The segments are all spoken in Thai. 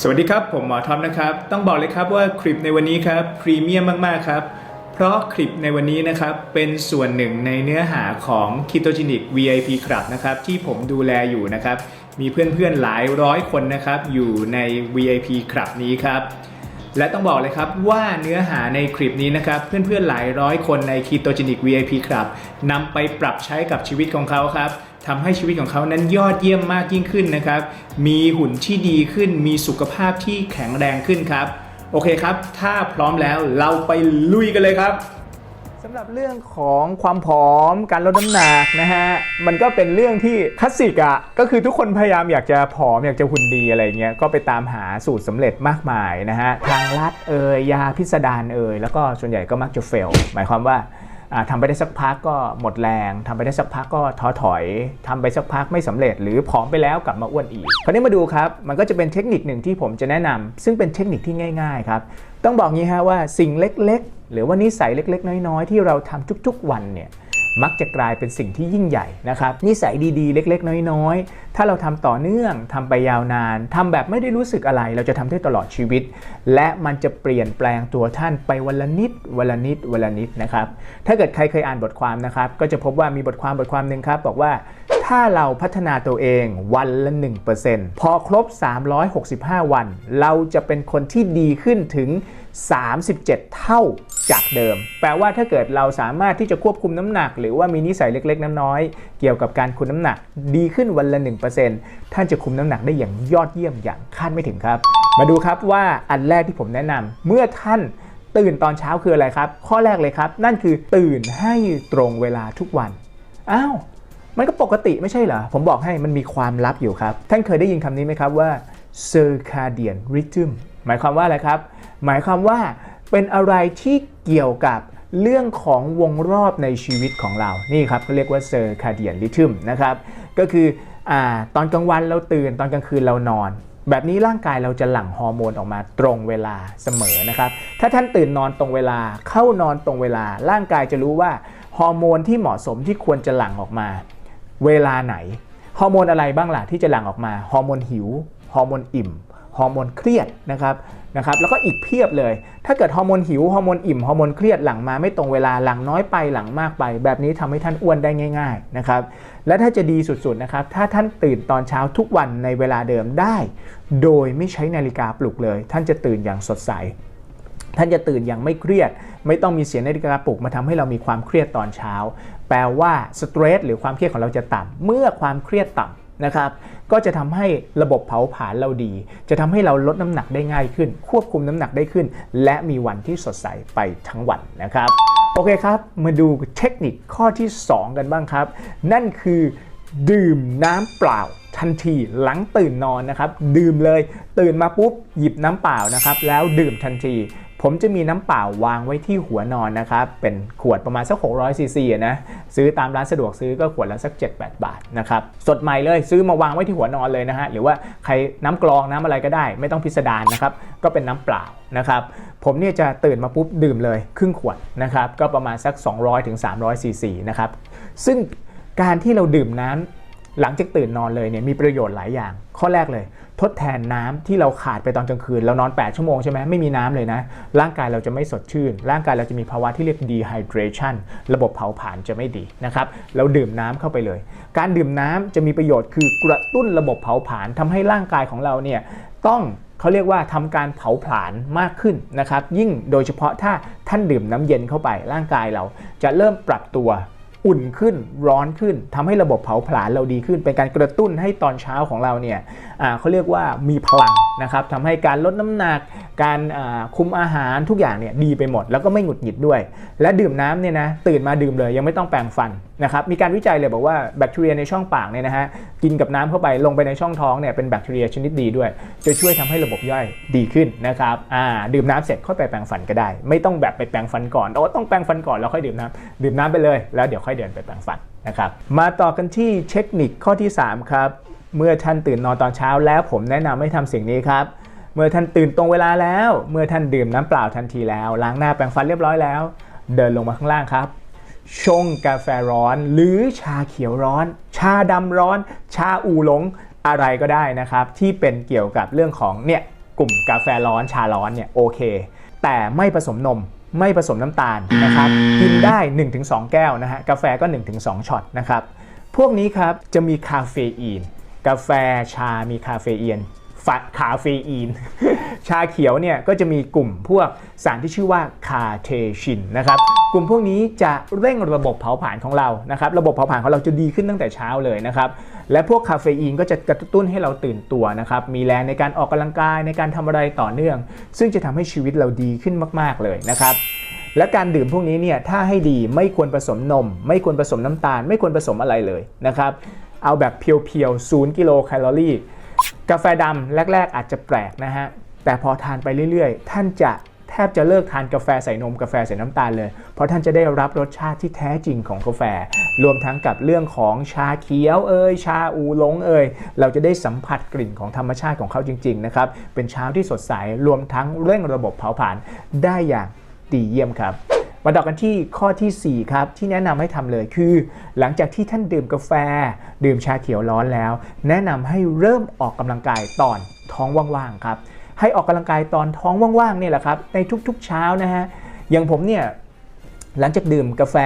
สวัสดีครับ ผมหมอทอมนะครับ ต้องบอกเลยครับว่าคลิปในวันนี้ครับพรีเมียมมาก ๆ ครับ เพราะคลิปในวันนี้นะครับ เป็นส่วนหนึ่งในเนื้อหาของ Ketogenic VIP Club นะครับ ที่ผมดูแลอยู่นะครับ มีเพื่อนๆหลายร้อยคนนะครับ อยู่ใน VIP Club นี้ครับ และต้องบอกเลยครับว่าเนื้อหาในคลิปนี้นะครับ เพื่อนๆหลายร้อยคนใน Ketogenic VIP Club นำไปปรับใช้กับชีวิตของเขาครับ ทำให้ชีวิตของเขานั้นยอดเยี่ยมมากยิ่งขึ้นนะครับ มีหุ่นที่ดีขึ้น มีสุขภาพที่แข็งแรงขึ้นครับ โอเคครับ ถ้าพร้อมแล้วเราไปลุยกันเลยครับสำหรับเรื่องของความผอมการลดน้ำหนักนะฮะมันก็เป็นเรื่องที่คลาสสิกอะ่ะก็คือทุกคนพยายามอยากจะผอมอยากจะหุ่นดีอะไรเงี้ยก็ไปตามหาสูตรสำเร็จมากมายนะฮะทางลัดเอ่ยยาพิสดารเอ่ยแล้วก็ส่วนใหญ่ก็มักจะเฟลหมายความว่า ทำทำไปได้สักพักก็หมดแรงทำไปได้สักพักก็ท้อถอยทำไปสักพักไม่สำเร็จ หรือผอมไปแล้วกลับมาอ้วนอีก คราวนี้มาดูครับ มันก็จะเป็นเทคนิคหนึ่งที่ผมจะแนะนำซึ่งเป็นเทคนิคที่ง่าย ๆ ครับ ต้องบอกงี้ฮะว่าสิ่งเล็กๆ หรือว่านิสัยเล็ก ๆ น้อยๆ ที่เราทำทุกๆ วันเนี่ย มักจะกลายเป็นสิ่งที่ยิ่งใหญ่นะครับนิสัยดีๆ เล็ก ๆ น้อยๆ ถ้าเราทำต่อเนื่องทำไปยาวนานทำแบบไม่ได้รู้สึกอะไร เราจะทำได้ตลอดชีวิต และมันจะเปลี่ยนแปลงตัวท่านไปวันละนิดวันละนิดวันละนิดนะครับถ้าเกิดใครเคยอ่านบทความนะครับก็จะพบว่ามีบทความบทความหนึ่งครับบอกว่า ถ้าเราพัฒนาตัวเองวันละ 1%พอครบ 365 วัน เราจะเป็นคนที่ดีขึ้นถึง 37 เท่าจากเดิม แปลว่าถ้าเกิดเราสามารถที่จะควบคุมน้ำหนัก หรือว่ามีนิสัยเล็กๆ น้อยๆ เกี่ยวกับการคุมน้ำหนัก ดีขึ้นวันละ 1%ท่านจะคุมน้ำหนักได้อย่างยอดเยี่ยมอย่างคาดไม่ถึงครับ มาดูครับว่าอันแรกที่ผมแนะนำเมื่อท่านตื่นตอนเช้าคืออะไรครับ ข้อแรกเลยครับ นั่นคือตื่นให้ตรงเวลาทุกวัน อ้าว มันก็ปกติไม่ใช่เหรอ ผมบอกให้มันมีความลับอยู่ครับ ท่านเคยได้ยินคำนี้ไหมครับว่า circadian rhythm หมายความว่าอะไรครับ หมายความว่าเป็นอะไรที่เกี่ยวกับเรื่องของวงรอบในชีวิตของเรา นี่ครับก็เรียกว่า circadian rhythm นะครับ ก็คืออตอนกลางวันเราตื่น ตอนกลางคืนเรานอนแบบนี้ร่างกายเราจะหลั่งฮอร์โมนออกมาตรงเวลาเสมอนะครับ ถ้าท่านตื่นนอนตรงเวลา เข้านอนตรงเวลา ร่างกายจะรู้ว่าฮอร์โมนที่เหมาะสมที่ควรจะหลั่งออกมา เวลาไหน ฮอร์โมนอะไรบ้างล่ะที่จะหลั่งออกมา ฮอร์โมนหิว ฮอร์โมนอิ่ม ฮอร์โมนเครียดนะครับนะครับ แล้วก็อีกเพียบเลย ถ้าเกิดฮอร์โมนหิว ฮอร์โมนอิ่ม ฮอร์โมนเครียดหลั่งมาไม่ตรงเวลาหลั่งน้อยไปหลั่งมากไป แบบนี้ทำให้ท่านอ้วนได้ง่ายๆนะครับ และถ้าจะดีสุดๆนะครับ ถ้าท่านตื่นตอนเช้าทุกวันในเวลาเดิมได้ โดยไม่ใช้นาฬิกาปลุกเลย ท่านจะตื่นอย่างสดใสท่านจะตื่นอย่างไม่เครียด ไม่ต้องมีเสียงนาฬิกาปลุกมาทำให้เรามีความเครียดตอนเช้าแปลว่าสเตรสหรือความเครียดของเราจะต่ำเมื่อความเครียดต่ำนะครับ ก็จะทำให้ระบบเผาผลาญเราดี จะทำให้เราลดน้ำหนักได้ง่ายขึ้น ควบคุมน้ำหนักได้ขึ้น และมีวันที่สดใสไปทั้งวันนะครับ โอเคครับ มาดูเทคนิคข้อที่ 2 กันบ้างครับ นั่นคือดื่มน้ำเปล่าทันทีหลังตื่นนอนนะครับ ดื่มเลยตื่นมาปุ๊บหยิบน้ำเปล่านะครับ แล้วดื่มทันที ผมจะมีน้ำเปล่าวางไว้ที่หัวนอนนะครับ เป็นขวดประมาณสัก 600ซีซีนะ ซื้อตามร้านสะดวกซื้อก็ขวดละสัก 7-8 บาทนะครับ สดใหม่เลยซื้อมาวางไว้ที่หัวนอนเลยนะฮะ หรือว่าใครน้ำกรองน้ำอะไรก็ได้ ไม่ต้องพิสดารนะครับ ก็เป็นน้ำเปล่านะครับ ผมเนี่ยจะตื่นมาปุ๊บดื่มเลยครึ่งขวดนะครับ ก็ประมาณสัก 200-300ซีซีนะครับ ซึ่งการที่เราดื่มน้ำ หลังจากตื่นนอนเลยเนี่ยมีประโยชน์หลายอย่าง ข้อแรกเลย ทดแทนน้ำที่เราขาดไปตอนกลางคืน เรานอน 8 ชั่วโมงใช่ไหมไม่มีน้ำเลยนะ ร่างกายเราจะไม่สดชื่น ร่างกายเราจะมีภาวะที่เรียก dehydration ระบบเผาผลาญจะไม่ดีนะครับ เราดื่มน้ำเข้าไปเลย การดื่มน้ำจะมีประโยชน์คือกระตุ้นระบบเผาผลาญทำให้ร่างกายของเราเนี่ยต้องเขาเรียกว่าทำการเผาผลาญมากขึ้นนะครับ ยิ่งโดยเฉพาะถ้าท่านดื่มน้ำเย็นเข้าไปร่างกายเราจะเริ่มปรับตัว อุ่นขึ้นร้อนขึ้นทำให้ระบบเผาผลาญเราดีขึ้น เป็นการกระตุ้นให้ตอนเช้าของเราเนี่ยเขาเรียกว่ามีพลังนะครับทำให้การลดน้ำหนัก การคุมอาหารทุกอย่างเนี่ยดีไปหมด แล้วก็ไม่หงุดหงิดด้วย และดื่มน้ำเนี่ยนะตื่นมาดื่มเลยยังไม่ต้องแปรงฟัน นะครับมีการวิจัยเลยบอกว่าแบคทีเรียในช่องปากเนี่ยนะฮะกินกับน้ำเข้าไปลงไปในช่องท้องเนี่ยเป็นแบคทีเรียชนิดดีด้วย จะช่วยทำให้ระบบย่อยดีขึ้นนะครับอ่าดื่มน้ำเสร็จค่อยไปแปรงฟันก็ได้ ไม่ต้องแบบไปแปรงฟันก่อนโอ้ต้องแปรงฟันก่อนแล้วค่อยดื่มน้ำดื่มน้ำไปเลยแล้วเดี๋ยวค่อยเดินไปแปรงฟันนะครับมาต่อกันที่เทคนิคข้อที่ 3 ครับ เมื่อท่านตื่นนอนตอนเช้าแล้วผมแนะนำให้ทำสิ่งนี้ครับเมื่อท่านตื่นตรงเวลาแล้ว เมื่อท่านดื่มน้ำเปล่าทันทีแล้ว ล้างหน้าแปรงฟันเรียบร้อยแล้ว เดินลงมาข้างล่างครับ ชงกาแฟร้อน หรือชาเขียวร้อน ชาดำร้อน ชาอูหลงอะไรก็ได้นะครับ ที่เป็นเกี่ยวกับเรื่องของเนี่ยกลุ่มกาแฟร้อนชาร้อนเนี่ยโอเค แต่ไม่ผสมนมไม่ผสมน้ำตาลนะครับกินได้ 1-2 แก้วนะฮะกาแฟก็ 1-2ช็อตนะครับพวกนี้ครับจะมีคาเฟอีน กาแฟชามีคาเฟอีน ฟะคาเฟอีน ชาเขียวเนี่ยก็จะมีกลุ่มพวกสารที่ชื่อว่าคาเทชินนะครับกลุ่มพวกนี้จะเร่งระบบเผาผลาญของเรานะครับระบบเผาผลาญของเราจะดีขึ้นตั้งแต่เช้าเลยนะครับและพวกคาเฟอีนก็จะกระตุ้นให้เราตื่นตัวนะครับมีแรงในการออกกำลังกายในการทำอะไรต่อเนื่อง ซึ่งจะทำให้ชีวิตเราดีขึ้นมาก ๆเลยนะครับและการดื่มพวกนี้เนี่ยถ้าให้ดีไม่ควรผสมนม ไม่ควรผสมน้ำตาล ไม่ควรผสมอะไรเลยนะครับเอาแบบเพียวๆ0กิโลแคลอรี่ กาแฟดำแรก ๆ อาจจะแปลกนะฮะ แต่พอทานไปเรื่อยๆ ท่านจะแทบจะเลิกทานกาแฟใส่นมกาแฟใส่น้ำตาลเลย เพราะท่านจะได้รับรสชาติที่แท้จริงของกาแฟ รวมทั้งกับเรื่องของชาเขียวเอ่ยชาอูหลงเอ่ยเราจะได้สัมผัสกลิ่นของธรรมชาติของเขาจริงๆนะครับเป็นเช้าที่สดใสรวมทั้งเร่งระบบเผาผลาญได้อย่างดีเยี่ยมครับ มาต่อกันที่ข้อทีสี่4 ครับ ที่แนะนำให้ทำเลยคือ หลังจากที่ท่านดื่มกาแฟ ดื่มชาเขียวร้อนแล้ว แนะนำให้เริ่มออกกำลังกายตอนท้องว่างๆครับให้ออกกำลังกายตอนท้องว่างๆเนี่ยแหละครับในทุกๆเช้านะฮะอย่างผมเนี่ย หลังจากดื่มกาแฟ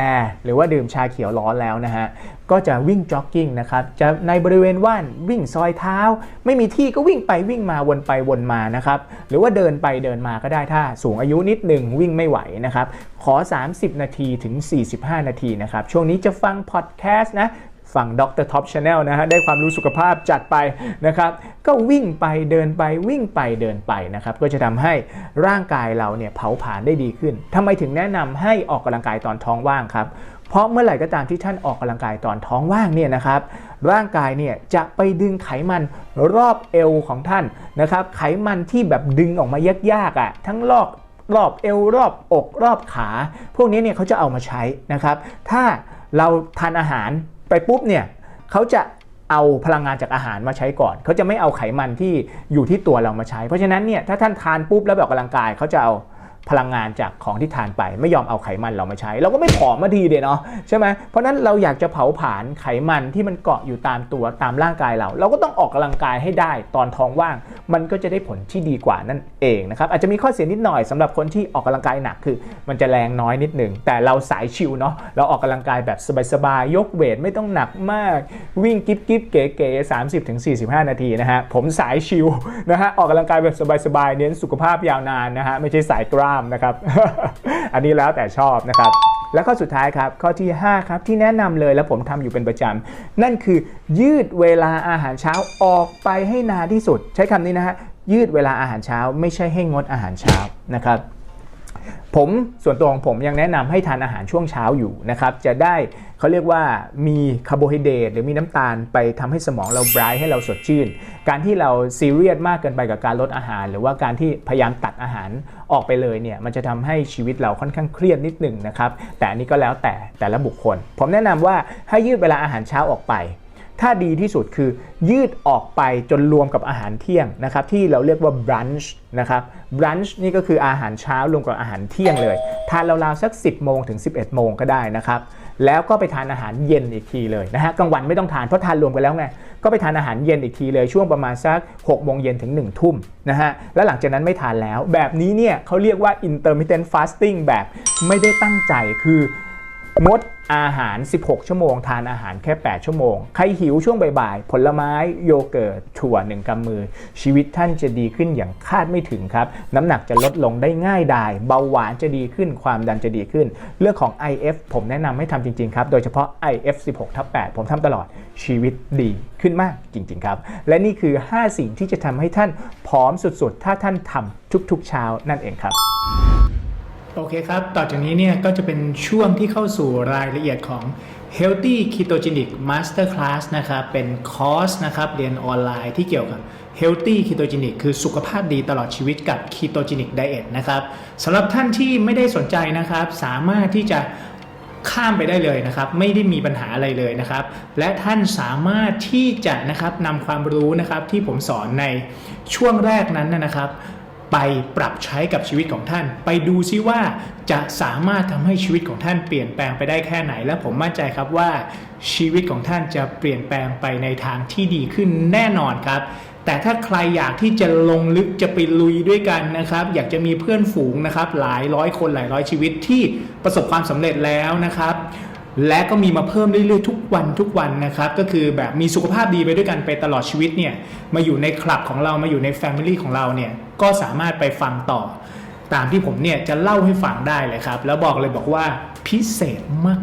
หรือว่าดื่มชาเขียวร้อนแล้วนะฮะ ก็จะวิ่งจ็อกกิ้งนะครับ จะในบริเวณว่านวิ่งซอยเท้า ไม่มีที่ก็วิ่งไปวิ่งมาวนไปวนมานะครับ หรือว่าเดินไปเดินมาก็ได้ถ้าสูงอายุนิดหนึ่งวิ่งไม่ไหวนะครับ ขอ 30 นาทีถึง 45 นาทีนะครับ ช่วงนี้จะฟังพอดแคสต์นะ ฟังดรท็อปชาแนลนะฮะได้ความรู้สุขภาพจัดไปนะครับ ก็วิ่งไปเดินไปวิ่งไปเดินไปนะครับ ก็จะทำให้ร่างกายเราเนี่ยเผาผลาญได้ดีขึ้นทำไมถึงแนะนำให้ออกกำลังกายตอนท้องว่างครับเพราะเมื่อไหร่ก็ตามที่ท่านออกกำลังกายตอนท้องว่างเนี่ยนะครับ ร่างกายเนี่ยจะไปดึงไขมันรอบเอวของท่านนะครับ ไขมันที่แบบดึงออกมายากๆอะทั้งรอบรอบเอวรอบอกรอบขา พวกนี้เนี่ยเขาจะเอามาใช้นะครับ ถ้าเราทานอาหาร ไปปุ๊บเนี่ยเขาจะเอาพลังงานจากอาหารมาใช้ก่อน เขาจะไม่เอาไขมันที่อยู่ที่ตัวเรามาใช้ เพราะฉะนั้นเนี่ยถ้าท่านทานปุ๊บแล้วไปออกกำลังกายเขาจะเอา พลังงานจากของที่ทานไป ไม่ยอมเอาไขมันเรามาใช้ เราก็ไม่ผอมมาทีเดียวเนาะใช่ไหมเพราะนั้นเราอยากจะเผาผลาญไขมันที่มันเกาะอยู่ตามตัวตามร่างกายเรา เราก็ต้องออกกำลังกายให้ได้ตอนท้องว่าง มันก็จะได้ผลที่ดีกว่านั่นเองนะครับอาจจะมีข้อเสียนิดหน่อยสำหรับคนที่ออกกำลังกายหนักคือ มันจะแรงน้อยนิดหนึ่งแต่เราสายชิลเนาะเราออกกำลังกายแบบสบายๆยกเวทไม่ต้องหนักมากวิ่งกิ๊บกิ๊บเก๋ๆ30ถึง45นาทีนะฮะผมสายชิลนะฮะออกกำลังกายแบบสบายๆเน้นสุขภาพยาวนานนะฮะไม่ใช่สายกล้ามนะครับ อันนี้แล้วแต่ชอบนะครับ แล้วข้อสุดท้ายครับ ข้อที่ 5 ครับ ที่แนะนำเลยแล้วผมทำอยู่เป็นประจำนั่นคือยืดเวลาอาหารเช้าออกไปให้นานที่สุด ใช้คำนี้นะฮะยืดเวลาอาหารเช้า ไม่ใช่ให้งดอาหารเช้านะครับ ผมส่วนตัวของผมยังแนะนำให้ทานอาหารช่วงเช้าอยู่นะครับจะได้เขาเรียกว่ามีคาร์โบไฮเดรตหรือมีน้ำตาลไปทำให้สมองเราไบรท์ให้เราสดชื่น การที่เราซีเรียสมากเกินไปกับการลดอาหาร หรือว่าการที่พยายามตัดอาหารออกไปเลยเนี่ยมันจะทำให้ชีวิตเราค่อนข้างเครียดนิดหนึ่งนะครับแต่อันนี้ก็แล้วแต่แต่ละบุคคล ผมแนะนำว่าให้ยืดเวลาอาหารเช้าออกไป ถ้าดีที่สุดคือยืดออกไปจนรวมกับอาหารเที่ยงนะครับที่เราเรียกว่า brunch นะครับ brunch นี่ก็คืออาหารเช้ารวมกับอาหารเที่ยงเลยทานราวๆสัก 10 โมงถึง 11 โมงก็ได้นะครับแล้วก็ไปทานอาหารเย็นอีกทีเลยนะฮะกลางวันไม่ต้องทานเพราะทานรวมกันแล้วไงก็ไปทานอาหารเย็นอีกทีเลยช่วงประมาณสัก6โมงเย็นถึง 1 ทุ่มนะฮะแล้วหลังจากนั้นไม่ทานแล้ว แบบนี้เนี่ยเขาเรียกว่า intermittent fasting แบบไม่ได้ตั้งใจคือ งดอาหาร 16 ชั่วโมง ทานอาหารแค่ 8 ชั่วโมง ใครหิวช่วงบ่ายๆ ผลไม้โยเกิร์ตถั่วหนึ่งกำมือ ชีวิตท่านจะดีขึ้นอย่างคาดไม่ถึงครับ น้ำหนักจะลดลงได้ง่ายดาย เบาหวานจะดีขึ้น ความดันจะดีขึ้น เรื่องของ IF ผมแนะนำให้ทำจริง ๆ ครับ โดยเฉพาะ IF 16ทับ8ผมทำตลอด ชีวิตดีขึ้นมากจริง ๆ ครับ และนี่คือ 5 สิ่งที่จะทำให้ท่านผอมสุดๆ ถ้าท่านทำทุกๆ เช้านั่นเองครับ โอเคครับ ต่อจากนี้เนี่ยก็จะเป็นช่วงที่เข้าสู่รายละเอียดของ Healthy Ketogenic Master Class นะครับ เป็นคอร์สนะครับเรียนออนไลน์ที่เกี่ยวกับ Healthy Ketogenic คือสุขภาพดีตลอดชีวิตกับ Ketogenic Diet นะครับสำหรับท่านที่ไม่ได้สนใจนะครับ สามารถที่จะข้ามไปได้เลยนะครับ ไม่ได้มีปัญหาอะไรเลยนะครับ และท่านสามารถที่จะนะครับนำความรู้นะครับที่ผมสอนในช่วงแรกนั้นนะครับ ไปปรับใช้กับชีวิตของท่าน ไปดูซิว่าจะสามารถทำให้ชีวิตของท่านเปลี่ยนแปลงไปได้แค่ไหน และผมมั่นใจครับว่าชีวิตของท่านจะเปลี่ยนแปลงไปในทางที่ดีขึ้นแน่นอนครับ แต่ถ้าใครอยากที่จะลงลึกจะไปลุยด้วยกันนะครับ อยากจะมีเพื่อนฝูงนะครับ หลายร้อยคนหลายร้อยชีวิตที่ประสบความสำเร็จแล้วนะครับ และก็มีมาเพิ่มเรื่อยๆทุกวันทุกวันนะครับ ก็คือแบบมีสุขภาพดีไปด้วยกันไปตลอดชีวิตเนี่ยมาอยู่ในคลับของเรามาอยู่ในแฟมิลี่ของเราเนี่ยก็สามารถไปฟังต่อ ตามที่ผมเนี่ยจะเล่าให้ฟังได้เลยครับ แล้วบอกเลยบอกว่าพิเศษ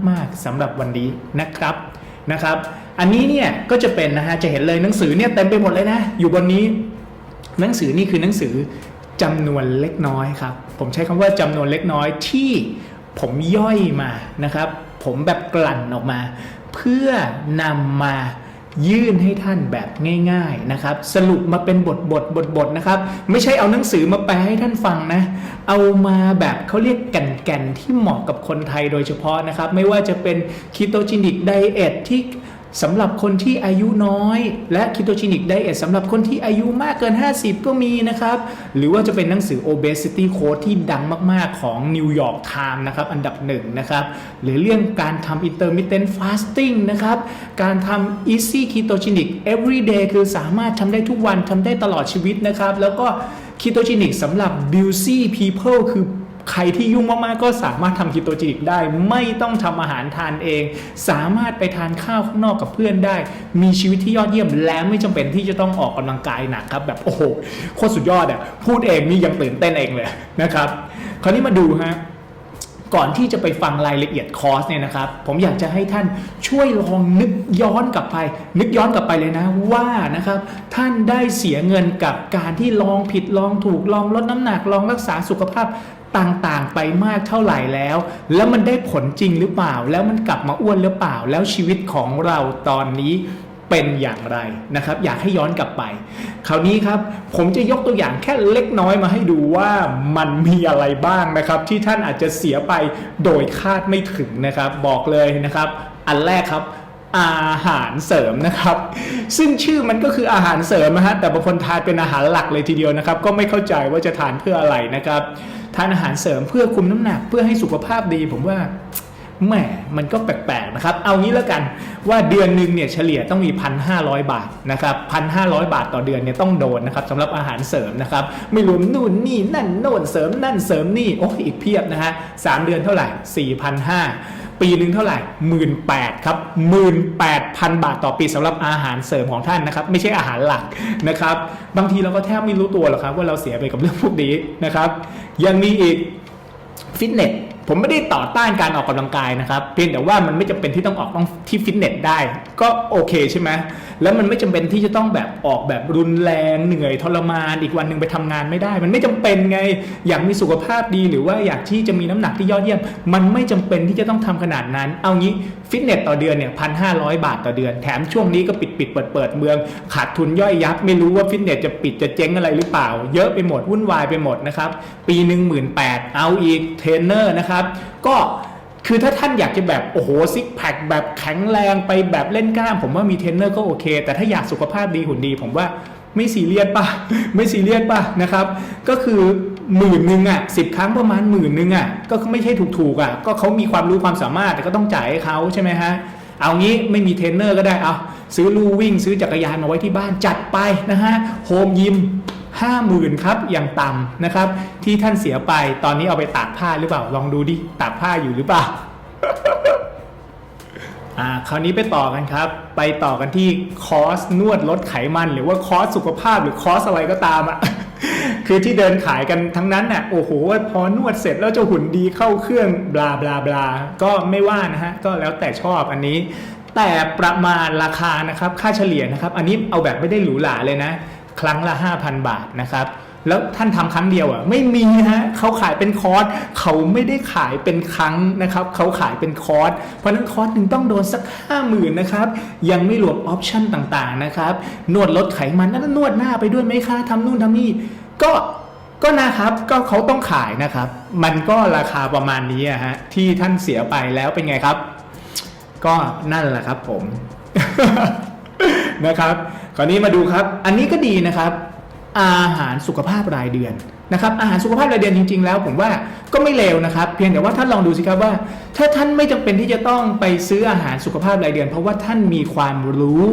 มากๆสำหรับวันนี้นะครับนะครับ อันนี้เนี่ยก็จะเป็นนะฮะจะเห็นเลยหนังสือเนี่ยเต็มไปหมดเลยนะ อยู่บนนี้ หนังสือนี่คือหนังสือจำนวนเล็กน้อยครับ ผมใช้คำว่าจำนวนเล็กน้อยที่ผมย่อยมานะครับ ผมแบบกลั่นออกมา เพื่อนำมายื่นให้ท่านแบบง่าย ๆนะครับ สรุปมาเป็นบทบทบทบทนะครับ ไม่ใช่เอาหนังสือมาแปลให้ท่านฟังนะ เอามาแบบเขาเรียกแก่นๆที่เหมาะกับคนไทยโดยเฉพาะนะครับ ไม่ว่าจะเป็นคีโตจินิกไดเอทที่ สำหรับคนที่อายุน้อย และคิโตจินิกไดเอทสำหรับคนที่อายุมากเกิน 50 ก็มีนะครับ หรือว่าจะเป็นหนังสือ Obesity Code ที่ดังมาก ๆ ของ New York Times นะครับ อันดับหนึ่งนะครับ หรือเรื่องการทำ intermittent fasting นะครับ การทำ easy ketogenic everyday คือสามารถทำได้ทุกวันทำได้ตลอดชีวิตนะครับ แล้วก็ ketogenic สำหรับ busy people คือ ใครที่ยุ่งมากๆก็สามารถทำคีโตจินิกได้ ไม่ต้องทำอาหารทานเอง สามารถไปทานข้าวข้างนอกกับเพื่อนได้ มีชีวิตที่ยอดเยี่ยม และไม่จำเป็นที่จะต้องออกกำลังกายหนักครับ แบบโอ้โหโคตรสุดยอดอะพูดเองนี่ยังตื่นเต้นเองเลยนะครับ คราวนี้มาดูฮะก่อนที่จะไปฟังรายละเอียดคอร์สเนี่ยนะครับ ผมอยากจะให้ท่านช่วยลองนึกย้อนกลับไป นึกย้อนกลับไปเลยนะว่านะครับ ท่านได้เสียเงินกับการที่ลองผิดลองถูกลองลดน้ำหนักลองรักษาสุขภาพ ต่างๆ ไปมากเท่าไหร่แล้ว แล้วมันได้ผลจริงหรือเปล่า แล้วมันกลับมาอ้วนหรือเปล่า แล้วชีวิตของเราตอนนี้เป็นอย่างไรนะครับ อยากให้ย้อนกลับไป คราวนี้ครับ ผมจะยกตัวอย่างแค่เล็กน้อยมาให้ดูว่ามันมีอะไรบ้างนะครับ ที่ท่านอาจจะเสียไปโดยคาดไม่ถึงนะครับ บอกเลยนะครับ อันแรกครับอาหารเสริมนะครับ ซึ่งชื่อมันก็คืออาหารเสริมนะฮะแต่บางคนทานเป็นอาหารหลักเลยทีเดียวนะครับ ก็ไม่เข้าใจว่าจะทานเพื่ออะไรนะครับ ทานอาหารเสริมเพื่อคุมน้ำหนักเพื่อให้สุขภาพดี ผมว่าแหมมันก็แปลกๆนะครับ เอางี้แล้วกันว่าเดือนหนึ่งเนี่ยเฉลี่ยต้องมี 1,500 บาทนะครับ1,500 บาทต่อเดือนเนี่ยต้องโดนนะครับสำหรับอาหารเสริมนะครับไม่รวมนู่นนี่นั่นโน่นเสริมนั่นเสริมนี่โอ้อีกเพียบนะฮะสามเดือนเท่าไหร่4,500 ปีหนึ่งเท่าไหร่หมื่นแปดครับหมื่นแปดพันบาทต่อปีสำหรับอาหารเสริมของท่านนะครับ ไม่ใช่อาหารหลักนะครับ บางทีเราก็แทบไม่รู้ตัวหรอกครับ ว่าเราเสียไปกับเรื่องพวกนี้นะครับ ยังมีอีกฟิตเนส ผมไม่ได้ต่อต้านการออกกำลังกายนะครับ เพียงแต่ว่ามันไม่จำเป็นที่ต้องออกต้องที่ฟิตเนสได้ ก็โอเคใช่ไหมแล้วมันไม่จำเป็นที่จะต้องแบบออกแบบรุนแรงเหนื่อยทรมานอีกวันหนึ่งไปทำงานไม่ได้ มันไม่จำเป็นไงอยากมีสุขภาพดีหรือว่าอยากที่จะมีน้ำหนักที่ยอดเยี่ยม มันไม่จำเป็นที่จะต้องทำขนาดนั้น เอางี้ฟิตเนสต่อเดือนเนี่ยพันห้าร้อยบาทต่อเดือน แถมช่วงนี้ก็ปิดปิดเปิดเปิดเมือง ขาดทุนย่อยยับ ไม่รู้ว่าฟิตเนสจะปิดจะเจ๊งอะไรหรือเปล่า เยอะไปหมดวุ่นวายไปหมดนะครับปีหนึ่งหมื่นแปดเอาอีกเทรนเนอร์นะครับก็คือถ้าท่านอยากจะแบบโอ้โหซิกแพคแบบแข็งแรงไปแบบเล่นกล้าม ผมว่ามีเทรนเนอร์ก็โอเค แต่ถ้าอยากสุขภาพดีหุ่นดี ผมว่าไม่ซีเรียสป่ะ ไม่ซีเรียสป่ะนะครับ ก็คือหมื่นหนึ่งอะสิบครั้งประมาณหมื่นหนึ่งอะก็ไม่ใช่ถูกๆอะก็เขามีความรู้ความสามารถแต่ก็ต้องจ่ายให้เขาใช่ไหมฮะเอางี้ไม่มีเทรนเนอร์ก็ได้เอาซื้อลู่วิ่ง ซื้อจักรยานมาไว้ที่บ้านจัดไปนะฮะโฮมยิม ห้าหมื่นครับอย่างต่ำนะครับ ที่ท่านเสียไปตอนนี้เอาไปตากผ้าหรือเปล่าลองดูดิตากผ้าอยู่หรือเปล่าอ่าคราวนี้ไปต่อกันครับ ไปต่อกันที่คอร์สนวดลดไขมัน หรือว่าคอร์สสุขภาพหรือคอร์สอะไรก็ตามอะคือที่เดินขายกันทั้งนั้นน่ะโอ้โหพอนวดเสร็จแล้วจะหุ่นดีเข้าเครื่องบลาบลาบลาก็ไม่ว่านะฮะก็แล้วแต่ชอบอันนี้ แต่ประมาณราคานะครับค่าเฉลี่ยนะครับ อันนี้เอาแบบไม่ได้หรูหราเลยนะ ครั้งละ 5,000 บาทนะครับแล้วท่านทำครั้งเดียวอะไม่มีฮะเขาขายเป็นคอร์สเขาไม่ได้ขายเป็นครั้งนะครับเขาขายเป็นคอร์สเพราะฉะนั้นคอร์สหนึ่งต้องโดนสักห้าหมื่นนะครับยังไม่รวมออปชั่นต่างๆนะครับนวดลดไขมันนั่นนวดหน้าไปด้วยไหมคะทำนู่นทำนี่ก็ก็นะครับก็เขาต้องขายนะครับ มันก็ราคาประมาณนี้อะฮะที่ท่านเสียไปแล้วเป็นไงครับ ก็นั่นแหละครับผมนะครับ คราวนี้มาดูครับ อันนี้ก็ดีนะครับ อาหารสุขภาพรายเดือนนะครับ อาหารสุขภาพรายเดือนจริง ๆ แล้ว ผมว่าก็ไม่เลวนะครับ เพียงแต่ว่าท่านลองดูสิครับว่า ถ้าท่านไม่จำเป็นที่จะต้องไปซื้ออาหารสุขภาพรายเดือน เพราะว่าท่านมีความรู้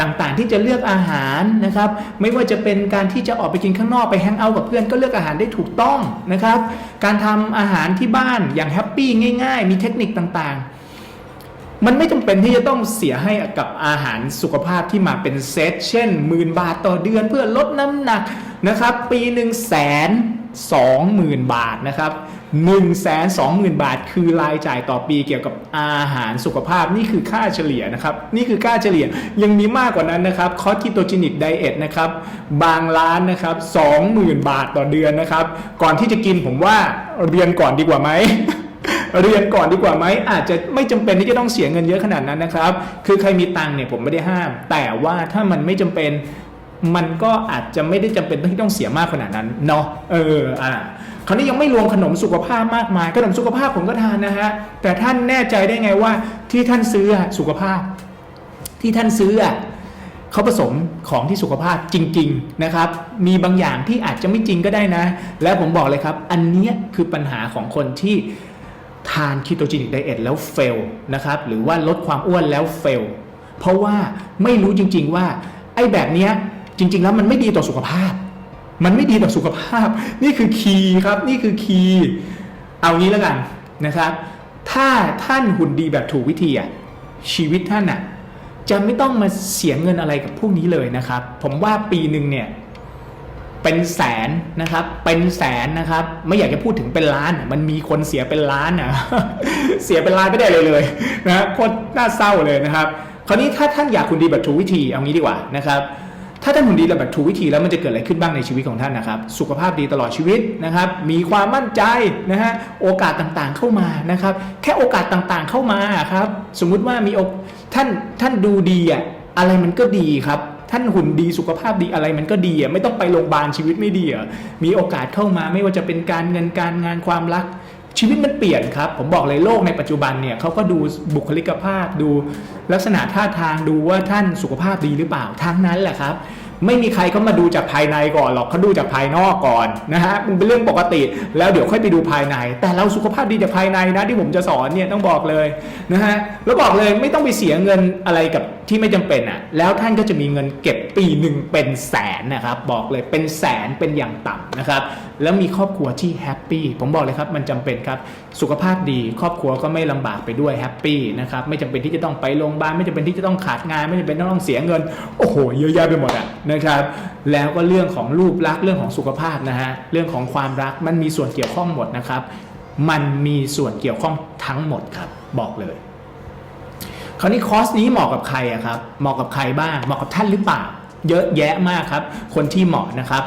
ต่างๆ ที่จะเลือกอาหารนะครับ ไม่ว่าจะเป็นการที่จะออกไปกินข้างนอกไปแฮงเอาท์กับเพื่อนก็เลือกอาหารได้ถูกต้องนะครับ การทำอาหารที่บ้านอย่างแฮปปี้ง่าย ๆ มีเทคนิคต่างๆ มันไม่จำเป็นที่จะต้องเสียให้กับอาหารสุขภาพที่มาเป็นเซตเช่นหมื่นบาทต่อเดือนเพื่อลดน้ำหนักนะครับ ปีหนึ่งแสนสองหมื่นบาทนะครับหนึ่งแสนสองหมื่นบาท คือรายจ่ายต่อปีเกี่ยวกับอาหารสุขภาพนี่คือค่าเฉลี่ยนะครับ นี่คือค่าเฉลี่ยยังมีมากกว่านั้นนะครับคอสคิโตจินิกไดเอทนะครับบางร้านนะครับสองหมื่นบาทต่อเดือนนะครับ ก่อนที่จะกินผมว่าเรียนก่อนดีกว่าไหม เรียนก่อนดีกว่าไหมอาจจะไม่จำเป็นที่จะต้องเสียเงินเยอะขนาดนั้นนะครับ คือใครมีตังค์เนี่ยผมไม่ได้ห้าม แต่ว่าถ้ามันไม่จำเป็นมันก็อาจจะไม่ได้จำเป็นที่ต้องเสียมากขนาดนั้นเนาะเอออ่าคราวนี้ยังไม่รวมขนมสุขภาพมากมาย ขนมสุขภาพผมก็ทานนะฮะแต่ท่านแน่ใจได้ไงว่าที่ท่านซื้อสุขภาพ ที่ท่านซื้อเขาผสมของที่สุขภาพจริง ๆนะครับ มีบางอย่างที่อาจจะไม่จริงก็ได้นะ และผมบอกเลยครับ อันนี้คือปัญหาของคนที่ ทานคีโตจินิกไดเอทแล้วเฟลนะครับหรือว่าลดความอ้วนแล้วเฟลเพราะว่าไม่รู้จริง ๆว่าไอ้แบบเนี้ยจริง ๆ แล้วมันไม่ดีต่อสุขภาพ มันไม่ดีต่อสุขภาพ นี่คือคีย์ครับนี่คือคีย์เอางี้แล้วกันนะครับ ถ้าท่านหุ่นดีแบบถูกวิธีอะชีวิตท่านอะจะไม่ต้องมาเสียเงินอะไรกับพวกนี้เลยนะครับ ผมว่าปีหนึ่งเนี่ย เป็นแสนนะครับ เป็นแสนนะครับ ไม่อยากจะพูดถึงเป็นล้าน มันมีคนเสียเป็นล้านนะเสียเป็นล้านไม่ได้เลยเลยนะโคตรน่าเศร้าเลยนะครับ คราวนี้ถ้าท่านอยากคุณดีแบบถูกวิธีเอางี้ดีกว่านะครับถ้าท่านหุ่นดีแบบถูกวิธีแล้วมันจะเกิดอะไรขึ้นบ้างในชีวิตของท่านนะครับ สุขภาพดีตลอดชีวิตนะครับ มีความมั่นใจนะฮะโอกาสต่างๆเข้ามานะครับ แค่โอกาสต่างๆเข้ามาครับ สมมุติว่ามีอกท่านท่านดูดีอะอะไรมันก็ดีครับ ท่านหุ่นดีสุขภาพดีอะไรมันก็ดีอะไม่ต้องไปโรงพยาบาลชีวิตไม่ดีอะมีโอกาสเข้ามาไม่ว่าจะเป็นการเงินการงานความรัก ชีวิตมันเปลี่ยนครับ ผมบอกเลยโลกในปัจจุบันเนี่ยเขาก็ดูบุคลิกภาพดูลักษณะท่าทางดูว่าท่านสุขภาพดีหรือเปล่าทั้งนั้นแหละครับไม่มีใครเขามาดูจากภายในก่อนหรอกเขาดูจากภายนอกก่อนนะฮะมันเป็นเรื่องปกติ แล้วเดี๋ยวค่อยไปดูภายใน แต่เราสุขภาพดีจากภายในนะที่ผมจะสอนเนี่ยต้องบอกเลยนะฮะแล้วบอกเลยไม่ต้องไปเสียเงินอะไรกับ ที่ไม่จำเป็นอะ แล้วท่านก็จะมีเงินเก็บปีหนึ่งเป็นแสนนะครับ บอกเลยเป็นแสนเป็นอย่างต่ำนะครับ แล้วมีครอบครัวที่แฮปปี้ ผมบอกเลยครับมันจำเป็นครับ สุขภาพดี ครอบครัวก็ไม่ลำบากไปด้วยแฮปปี้นะครับ ไม่จำเป็นที่จะต้องไปโรงพยาบาล ไม่จำเป็นที่จะต้องขาดงาน ไม่จำเป็นต้องเสียเงิน โอ้โห เยอะแยะไปหมดอะนะครับ แล้วก็เรื่องของรูปลักษณ์เรื่องของสุขภาพนะฮะ เรื่องของความรักมันมีส่วนเกี่ยวข้องหมดนะครับ มันมีส่วนเกี่ยวข้องทั้งหมดครับ บอกเลย คราวนี้คอร์สนี้เหมาะกับใครอะครับ เหมาะกับใครบ้าง เหมาะกับท่านหรือเปล่า เยอะแยะมากครับ คนที่เหมาะนะครับ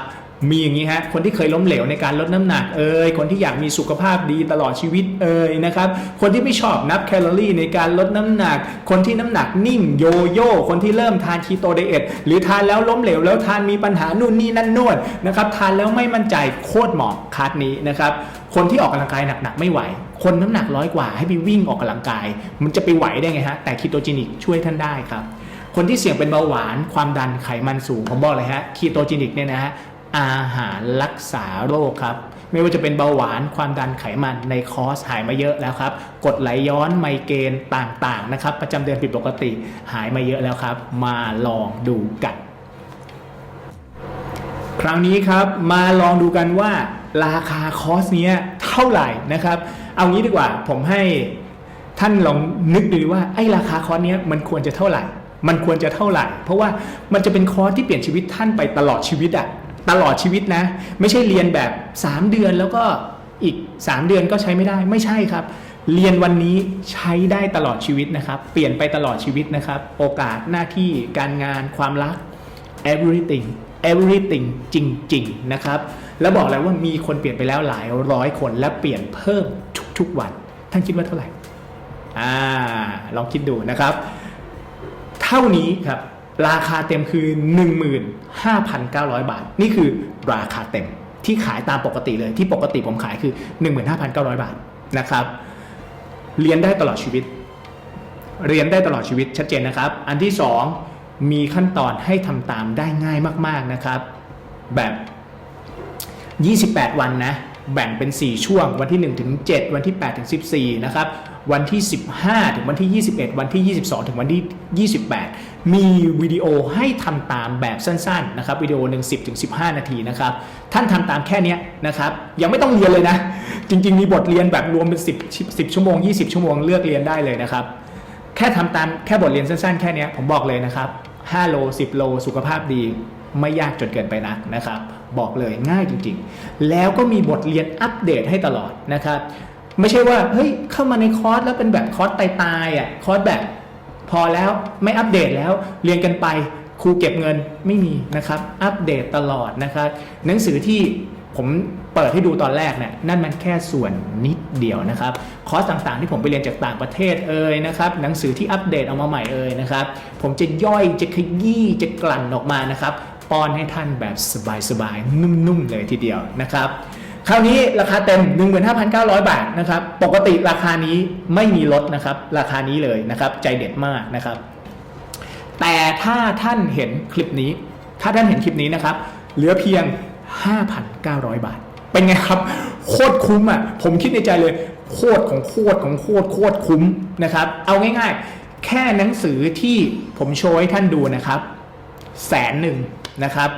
มีอย่างนี้ฮะ คนที่เคยล้มเหลวในการลดน้ำหนักเอ่ย คนที่อยากมีสุขภาพดีตลอดชีวิตเอ่ยนะครับ คนที่ไม่ชอบนับแคลอรี่ในการลดน้ำหนัก คนที่น้ำหนักนิ่งโยโย่ คนที่เริ่มทานคีโตไดเอทหรือทานแล้วล้มเหลวแล้วทานมีปัญหานู่นนี่นั่นน่นนะครับ ทานแล้วไม่มั่นใจโคตรเหมาะคัสนี้นะครับ คนที่ออกกำลังกายหนักๆไม่ไหว คนน้ำหนักร้อยกว่าให้ไปวิ่งออกกำลังกาย มันจะไปไหวได้ไงฮะ แต่คีโตจินิกช่วยท่านได้ครับ คนที่เสี่ยงเป็นเบาหวานความดันไขมันสูงผมบอกเลยฮะคีโตจินิกเนี่ยนะฮะอาหารรักษาโรคครับไม่ว่าจะเป็นเบาหวานความดันไขมันในคอร์สหายมาเยอะแล้วครับกดไหลย้อนไมเกรนต่างๆนะครับ ประจำเดือนผิดปกติหายมาเยอะแล้วครับ มาลองดูกัน คราวนี้ครับมาลองดูกันว่าราคาคอร์สเนี้ยเท่าไหร่นะครับ เอางี้ดีกว่า ผมให้ท่านลองนึกดูว่าไอ้ราคาคอร์สเนี้ยมันควรจะเท่าไหร่ มันควรจะเท่าไหร่ เพราะว่ามันจะเป็นคอร์สที่เปลี่ยนชีวิตท่านไปตลอดชีวิตอะตลอดชีวิตนะ ไม่ใช่เรียนแบบ 3 เดือนแล้วก็อีก 3 เดือนก็ใช้ไม่ได้ไม่ใช่ครับ เรียนวันนี้ใช้ได้ตลอดชีวิตนะครับ เปลี่ยนไปตลอดชีวิตนะครับ โอกาสหน้าที่การงานความรัก everything everything จริง ๆ นะครับ แล้วบอกเลยว่ามีคนเปลี่ยนไปแล้วหลายร้อยคนและเปลี่ยนเพิ่ม ทุกวัน ท่านคิดว่าเท่าไหร่อ่าลองคิดดูนะครับ เท่านี้ครับ ราคาเต็มคือ 15,900 บาท นี่คือราคาเต็มที่ขายตามปกติเลยที่ปกติผมขายคือ 15,900 บาทนะครับ เรียนได้ตลอดชีวิต เรียนได้ตลอดชีวิตชัดเจนนะครับ อันที่ 2 มีขั้นตอนให้ทำตามได้ง่ายมาก ๆนะครับ แบบ 28 วันนะ แบ่งเป็น 4 ช่วง วันที่1ถึง7วันที่8ถึง14 นะครับ วันที่ 15 ถึงวันที่ 21 วันที่ 22 ถึงวันที่ 28 มีวิดีโอให้ทำตามแบบสั้นๆนะครับวิดีโอหนึ่ง10ถึง15 นาทีนะครับท่านทำตามแค่นี้นะครับยังไม่ต้องเรียนเลยนะ จริง ๆ มีบทเรียนแบบรวมเป็น 10 10 ชั่วโมง 20 ชั่วโมงเลือกเรียนได้เลยนะครับแค่ทำตามแค่บทเรียนสั้นๆ แค่นี้ผมบอกเลยนะครับ5โล10 โลสุขภาพดี ไม่ยากจนเกินไปนักนะครับ บอกเลยง่ายจริงๆ แล้วก็มีบทเรียนอัปเดตให้ตลอดนะครับ ไม่ใช่ว่าเฮ้ยเข้ามาในคอร์สแล้วเป็นแบบคอร์สตายๆอะคอร์สแบบพอแล้วไม่อัปเดตแล้วเรียนกันไปครูเก็บเงินไม่มีนะครับ อัปเดตตลอดนะครับ หนังสือที่ผมเปิดให้ดูตอนแรกเนี่ยนั่นมันแค่ส่วนนิดเดียวนะครับ คอร์สต่างๆที่ผมไปเรียนจากต่างประเทศเอ่ยนะครับ หนังสือที่อัปเดตเอามาใหม่เอ่ยนะครับ ผมจะย่อยจะขยี้จะกลั่นออกมานะครับ ป้อนให้ท่านแบบสบายๆ นุ่มๆ เลยทีเดียวนะครับ คราวนี้ราคาเต็ม 15,900 บาทนะครับ ปกติราคานี้ไม่มีลดนะครับ ราคานี้เลยนะครับ ใจเด็ดมากนะครับ แต่ถ้าท่านเห็นคลิปนี้ ถ้าท่านเห็นคลิปนี้นะครับ เหลือเพียง 5,900 บาท เป็นไงครับ โคตรคุ้มอะ ผมคิดในใจเลย โคตรของโคตรของโคตรโคตรคุ้มนะครับ เอาง่ายๆ แค่หนังสือที่ผมโชว์ให้ท่านดูนะครับแสนหนึ่ง นะครับ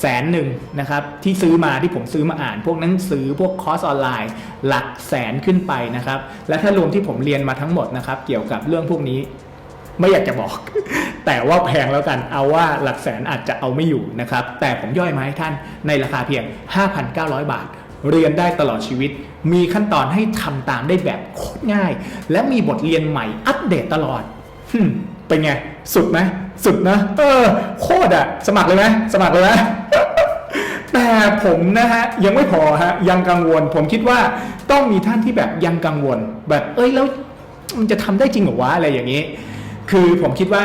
แสนหนึ่งนะครับที่ซื้อมาที่ผมซื้อมาอ่าน พวกหนังสือพวกคอร์สออนไลน์ หลักแสนขึ้นไปนะครับ และถ้ารวมที่ผมเรียนมาทั้งหมดนะครับ เกี่ยวกับเรื่องพวกนี้ไม่อยากจะบอก แต่ว่าแพงแล้วกันเอาว่าหลักแสนอาจจะเอาไม่อยู่นะครับ แต่ผมย่อยมาให้ท่านในราคาเพียง 5,900 บาท เรียนได้ตลอดชีวิต มีขั้นตอนให้ทำตามได้แบบโคตรง่าย และมีบทเรียนใหม่อัปเดตตลอดเป็นไง สุดไหม สุดนะ เออ โคตรอะสมัครเลยไหมสมัครเลยไหมแต่ผมนะฮะ ยังไม่พอฮะ ยังกังวล ผมคิดว่าต้องมีท่านที่แบบยังกังวล แบบ เอ้ยแล้วมันจะทำได้จริงหรอวะอะไรอย่างนี้ คือผมคิดว่า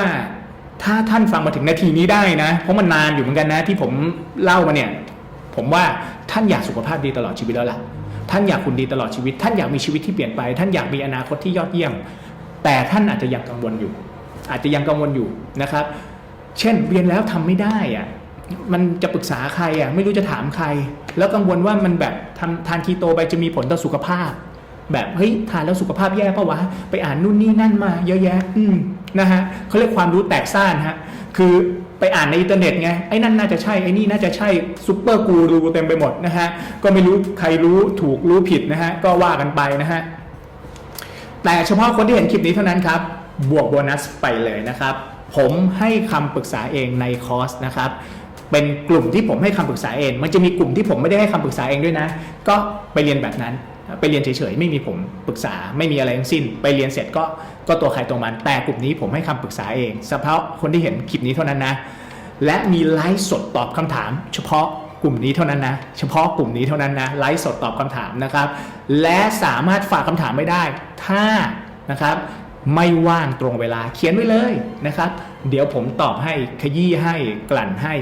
ถ้าท่านฟังมาถึงนาทีนี้ได้นะ เพราะมันนานอยู่เหมือนกันนะ ที่ผมเล่ามาเนี่ย ผมว่าท่านอยากสุขภาพดีตลอดชีวิตแล้วล่ะ ท่านอยากคุณดีตลอดชีวิต ท่านอยากมีชีวิตที่เปลี่ยนไป ท่านอยากมีอนาคตที่ยอดเยี่ยม แต่ท่านอาจจะยังกังวลอยู่ อาจจะยังกังวลอยู่นะครับ เช่นเรียนแล้วทำไม่ได้อะมันจะปรึกษาใครอะไม่รู้จะถามใคร แล้วกังวลว่ามันแบบทำทานคีโตไปจะมีผลต่อสุขภาพ แบบเฮ้ยทานแล้วสุขภาพแย่ปะวะไปอ่านนู่นนี่นั่นมาเยอะแยะ อืมนะฮะเขาเรียกความรู้แตกซ่านฮะคือไปอ่านในอินเทอร์เน็ตไงไอ้นั่นน่าจะใช่ไอ้นี่น่าจะใช่ซุปเปอร์กูรูเต็มไปหมดนะฮะก็ไม่รู้ใครรู้ถูกรู้ผิดนะฮะก็ว่ากันไปนะฮะแต่เฉพาะคนที่เห็นคลิปนี้เท่านั้นครับ บวกโบนัสไปเลยนะครับ ผมให้คำปรึกษาเองในคอร์สนะครับ เป็นกลุ่มที่ผมให้คำปรึกษาเอง มันจะมีกลุ่มที่ผมไม่ได้ให้คำปรึกษาเองด้วยนะ ก็ไปเรียนแบบนั้น ไปเรียนเฉยๆ ไม่มีผมปรึกษา ไม่มีอะไรทั้งสิ้น ไปเรียนเสร็จก็ก็ตัวใครตัวมัน แต่กลุ่มนี้ผมให้คำปรึกษาเองเฉพาะคนที่เห็นคลิปนี้เท่านั้นนะ และมีไลฟ์สดตอบคำถาม เฉพาะกลุ่มนี้เท่านั้นนะ เฉพาะกลุ่มนี้เท่านั้นนะไลฟ์สดตอบคำถามนะครับ และสามารถฝากคำถามไม่ได้ ถ้านะครับ ไม่ว่างตรงเวลาเขียนไว้เลยนะครับ เดี๋ยวผมตอบให้ขยี้ให้กลั่นให้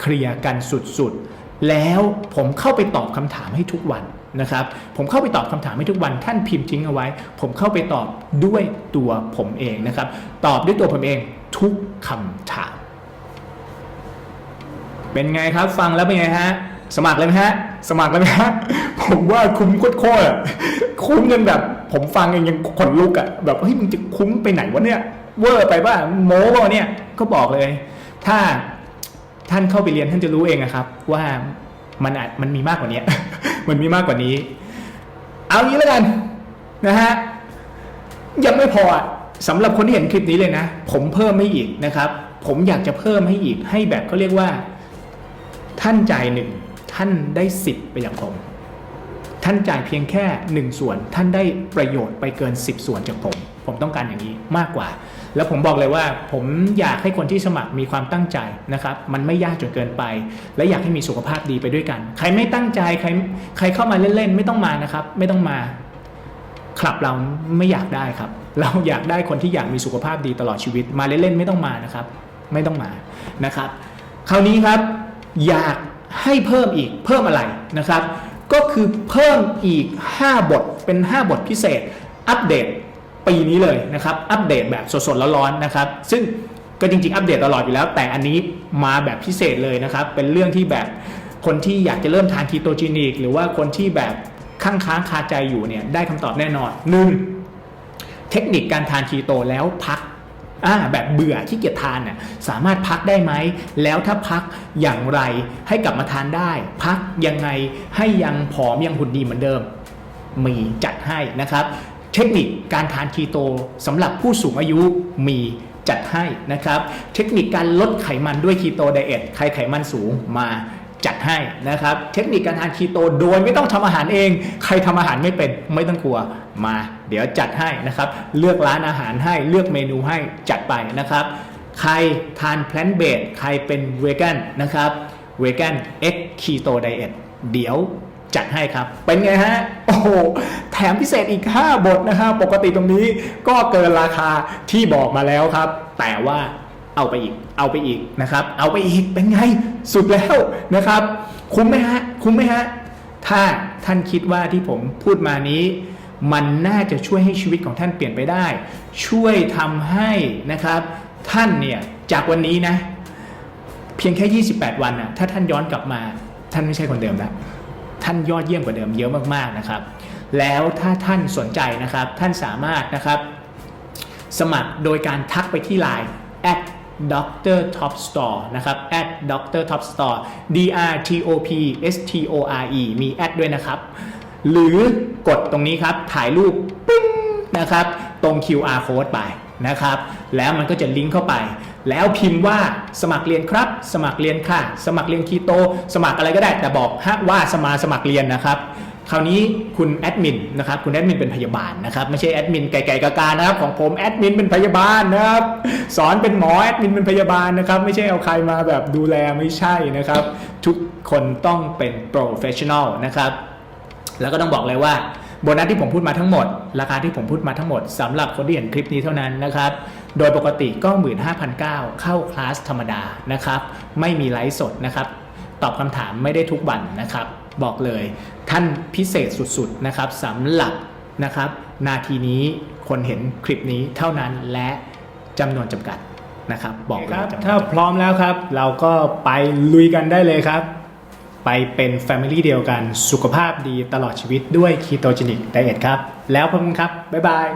เคลียร์กันสุดๆ แล้วผมเข้าไปตอบคำถามให้ทุกวันนะครับ ผมเข้าไปตอบคำถามให้ทุกวัน ท่านพิมพ์ทิ้งเอาไว้ ผมเข้าไปตอบด้วยตัวผมเองนะครับ ตอบด้วยตัวผมเองทุกคำถาม เป็นไงครับฟังแล้วเป็นไงฮะสมัครเลยไหมฮะ สมัครเลยไหมฮะ ผมว่าคุ้มโคตรๆคุ้มจนแบบ ผมฟังเองยังขนลุกอะแบบเฮ้ยมึงจะคุ้มไปไหนวะเนี่ยเวอร์ไปป่ะโม้ป่ะเนี่ยก็บอกเลย ถ้าท่านเข้าไปเรียนท่านจะรู้เองอะครับ ว่ามันอาจมันมีมากกว่านี้ มันมีมากกว่านี้ เอางี้แล้วกันนะฮะยังไม่พอสำหรับคนที่เห็นคลิปนี้เลยนะ ผมเพิ่มไม่อีกนะครับ ผมอยากจะเพิ่มให้อีกให้แบบเขาเรียกว่า ท่านจ่ายหนึ่งท่านได้สิบไปอย่างผม ท่านจ่ายเพียงแค่หนึ่งส่วน ท่านได้ประโยชน์ไปเกิน 10 ส่วนจากผม ผมต้องการอย่างนี้มากกว่า แล้วผมบอกเลยว่าผมอยากให้คนที่สมัครมีความตั้งใจนะครับ มันไม่ยากจนเกินไป และอยากให้มีสุขภาพดีไปด้วยกัน ใครไม่ตั้งใจใครใครเข้ามาเล่นๆ ไม่ต้องมานะครับ ไม่ต้องมาคลับเราไม่อยากได้ครับ เราอยากได้คนที่อยากมีสุขภาพดีตลอดชีวิต มาเล่นๆไม่ต้องมานะครับ ไม่ต้องมานะครับ คราวนี้ครับอยากให้เพิ่มอีกเพิ่มอะไรนะครับ ก็คือเพิ่มอีก 5 บทเป็น 5 บทพิเศษ อัปเดตปีนี้เลยนะครับ อัปเดตแบบสดๆร้อนๆนะครับ ซึ่งก็จริงๆ อัปเดตตลอดอยู่แล้ว แต่อันนี้มาแบบพิเศษเลยนะครับ เป็นเรื่องที่แบบคนที่อยากจะเริ่มทานคีโตจินิก หรือว่าคนที่แบบข้างค้างคาใจอยู่เนี่ยได้คำตอบแน่นอนหนึ่งเทคนิคการทานคีโตแล้วพัก อ่าแบบเบื่อที่เกียจทานน่ะสามารถพักได้ไหม แล้วถ้าพักอย่างไรให้กลับมาทานได้ พักยังไงให้ยังผอมยังหุ่นดีเหมือนเดิม มีจัดให้นะครับ เทคนิคการทานคีโตสำหรับผู้สูงอายุมีจัดให้นะครับ เทคนิคการลดไขมันด้วยคีโตไดเอทใครไขมันสูงมา จัดให้นะครับ เทคนิคการทานคีโตโดยไม่ต้องทำอาหารเอง ใครทำอาหารไม่เป็นไม่ต้องกลัวมา เดี๋ยวจัดให้นะครับ เลือกร้านอาหารให้เลือกเมนูให้จัดไปนะครับ ใครทานแพลนเบดใครเป็นเวแกนนะครับเวแกนเอ็กคีโตไดเอทเดี๋ยวจัดให้ครับ เป็นไงฮะ โอ้โห แถมพิเศษอีก 5 บทนะครับปกติตรงนี้ก็เกินราคาที่บอกมาแล้วครับ แต่ว่า เอาไปอีก เอาไปอีกนะครับ เอาไปอีกเป็นไงสุดแล้วนะครับ คุ้มไหมฮะ คุ้มไหมฮะ ถ้าท่านคิดว่าที่ผมพูดมานี้ มันน่าจะช่วยให้ชีวิตของท่านเปลี่ยนไปได้ ช่วยทำให้นะครับ ท่านเนี่ยจากวันนี้นะ เพียงแค่ 28 วันนะถ้าท่านย้อนกลับมา ท่านไม่ใช่คนเดิมแล้วท่านยอดเยี่ยมกว่าเดิมเยอะมากๆนะครับ แล้วถ้าท่านสนใจนะครับ ท่านสามารถนะครับ สมัครโดยการทักไปที่ Line at Dr. Top Store นะครับ at Dr. Top Store D R T O P S T O R E มีแอดด้วยนะครับ หรือกดตรงนี้ครับ ถ่ายรูปปิ้งนะครับ ตรง QR code ไปนะครับ แล้วมันก็จะลิงก์เข้าไป แล้วพิมพ์ว่าสมัครเรียนครับ สมัครเรียนค่ะ สมัครเรียนคีโต สมัครอะไรก็ได้แต่บอกฮะว่าสมาสมัครเรียนนะครับ คราวนี้คุณแอดมินนะครับคุณแอดมินเป็นพยาบาลนะครับไม่ใช่แอดมินไก่ๆกากานะครับของผมแอดมินเป็นพยาบาลนะครับสอนเป็นหมอแอดมินเป็นพยาบาลนะครับไม่ใช่เอาใครมาแบบดูแลไม่ใช่นะครับ ทุกคนต้องเป็นโปรเฟชชั่นอลนะครับแล้วก็ต้องบอกเลยว่าโบนัสที่ผมพูดมาทั้งหมด ราคาที่ผมพูดมาทั้งหมดสำหรับคนที่เห็นคลิปนี้เท่านั้นนะครับ โดยปกติก็ 15,900 เข้าคลาสธรรมดานะครับ ไม่มีไลฟ์สดนะครับ ตอบคำถามไม่ได้ทุกวันนะครับ บอกเลย ท่านพิเศษสุดๆนะครับสำหรับนะครับ นาทีนี้คนเห็นคลิปนี้เท่านั้นและจำนวนจำกัดนะครับบอกเลยถ้าพร้อมแล้วครับ เราก็ไปลุยกันได้เลยครับ ไปเป็น Family เดียวกันสุขภาพดีตลอดชีวิตด้วย Ketogenic Diet ครับ แล้วพบกันครับ บ๊ายบาย